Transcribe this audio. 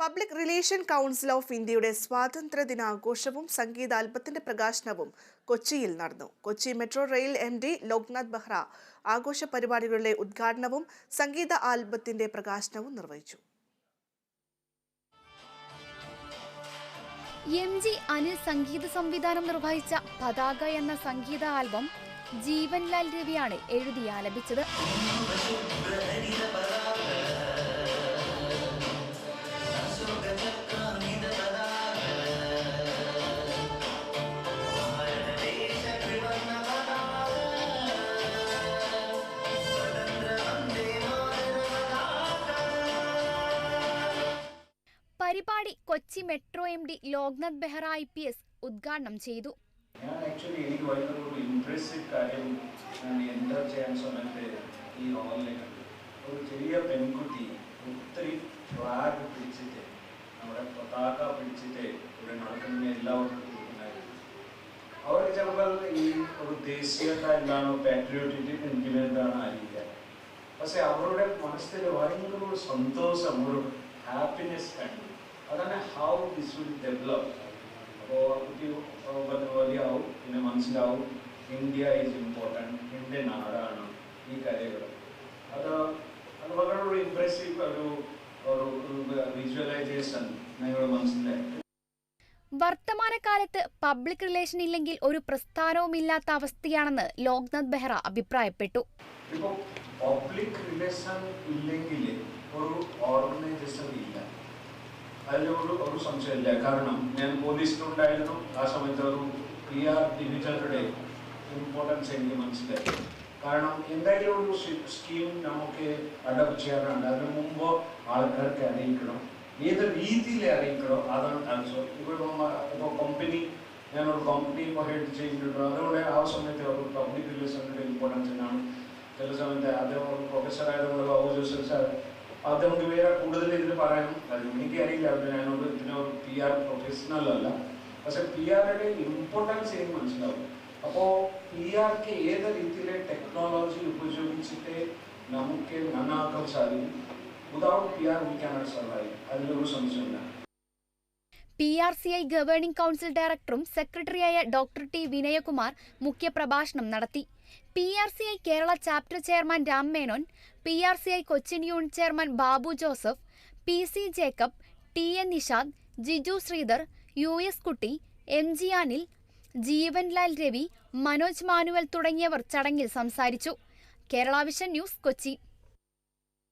Public relation council of ഇന്ത്യയുടെ സ്വാതന്ത്ര്യ ദിനാഘോഷവും സംഗീതാൽബത്തിന്റെ പ്രകാശനവും കൊച്ചിയിൽ നടന്നു. Kochi metro rail M D Loknath Behra ആഘോഷ പരിപാടികളുടെ ഉദ്ഘാടനവും സംഗീത ആൽബത്തിന്റെ പ്രകാശനവും നിർവഹിച്ചു. എം ജി അനിൽ സംഗീത സംവിധാനം നിർവഹിച്ച പതാക എന്ന സംഗീത ആൽബം ജീവൻലാൽ രവിയാണ് എഴുതി ആലപിച്ചത്. പരിപാടി Kochi metro M D Loknath Behra I P S ഉദ്ഘാടനം ചെയ്തു. ഞാൻ ആക്ച്വലി എനിക്ക് ഒരു കാര്യം ഞാൻ എന്റർ ചെയ്യാൻ സമയത്ത് ഈ ഹാളിലെ ഒരു ചെറിയ പെൺകുട്ടി ഒത്തിരി ഫ്ലാഗ് പിടിച്ചിട്ട് നമ്മുടെ പതാക പിടിച്ചിട്ട് ഇവിടെ നടക്കുന്ന എല്ലാവർക്കും കൊടുക്കുന്നായിരുന്നു അവർക്ക് ചിലപ്പോൾ ഈ ഒരു ദേശീയത എന്താണോ പാട്രിയോട്ടിക് എനിക്ക് എന്താണ് അറിയില്ല. പക്ഷെ അവരുടെ മനസ്സിൽ ഭയങ്കര ഒരു സന്തോഷം ഒരു ഹാപ്പിനെസ് കണ്ടു. അതാണ് ഹൗ ദിസ് വിൽ ഡെവലപ്പ് അപ്പോൾ കുട്ടി വലിയാവും പിന്നെ മനസ്സിലാവും ഇന്ത്യ ഈസ് ഇമ്പോർട്ടന്റ് എന്റെ നാടാണ് ഈ കാര്യങ്ങൾ അത് അത് വളരെ ഒരു ഇംപ്രസീവ് ഒരു ഒരു വിഷ്വലൈസേഷൻ നിങ്ങളുടെ മനസ്സിലായി വർത്തമാനകാലത്ത് പബ്ലിക് റിലേഷൻ ഇല്ലെങ്കിൽ ഒരു പ്രസ്ഥാനവും ഇല്ലാത്ത അവസ്ഥയാണെന്ന് ലോക്നാഥ് ബെഹ്റ അഭിപ്രായപ്പെട്ടു. പബ്ലിക് റിലേഷൻ ഇല്ലെങ്കിൽ ഒരു ഓർഗനൈസേഷൻ ഇല്ല. അതിൽ ഒരു സംശയമില്ല. കാരണം ഞാൻ പോലീസിലുണ്ടായിരുന്നു ആ സമയത്ത് ഒരു പി ആർ ഡിവിജനുടെ ഇമ്പോർട്ടൻസ് എനിക്ക് മനസ്സിലായി. കാരണം എന്തെങ്കിലും ഒരു സ്കീം നമുക്ക് അഡോപ്റ്റ് ചെയ്യാനുണ്ട് അതിന് മുമ്പ് ആൾക്കാർക്ക് അറിയിക്കണം. ഏത് രീതിയിൽ അറിയിക്കണം അതാണ് ആൻസർ ഇവിടെ ഇപ്പോൾ കമ്പനി ഞാനൊരു കമ്പനി ഇപ്പോൾ ഹെഡ് ചെയ്യുന്നുണ്ട്. അതുകൊണ്ട് ആ സമയത്ത് ഒരു പബ്ലിക് റിലേഷന്റെ ഇമ്പോർട്ടൻസ് ആണ്. ചില സമയത്ത് അദ്ദേഹം പ്രൊഫസർ ആയതുകൊണ്ട് ബാബു ജോസഫ് സാർ അദ്ദേഹം വേറെ കൂടുതൽ ഇതിൽ പറയാം കാര്യം എനിക്ക് അറിയില്ല. അത് ഞാനൊരു ഇതിനൊരു പി ആർ പ്രൊഫഷണൽ അല്ല. പക്ഷെ പി ആറുടെ ഇമ്പോർട്ടൻസ് എനിക്ക് മനസ്സിലാവും. അപ്പോൾ പി ആർക്ക് ഏത് രീതിയിലെ ടെക്നോളജി ഉപയോഗിച്ചിട്ട് നമുക്ക് നന്നാക്കാൻ സാധിക്കും? Without P R we cannot survive അതിലൊരു സംശയമില്ല P R C I governing council ഡയറക്ടറും സെക്രട്ടറിയായ ഡോക്ടർ ടി വിനയകുമാർ മുഖ്യപ്രഭാഷണം നടത്തി. P R C I Kerala chapter chairman Ram Menon P R C I Cochin unit chairman Babu Joseph P C Jacob T N Nishad Jiju Sreedhar U S Kutty M G Anil Jeevanlal Ravi Manoj Manuel തുടങ്ങിയവർ ചടങ്ങിൽ സംസാരിച്ചു. Keralavision news Kochi.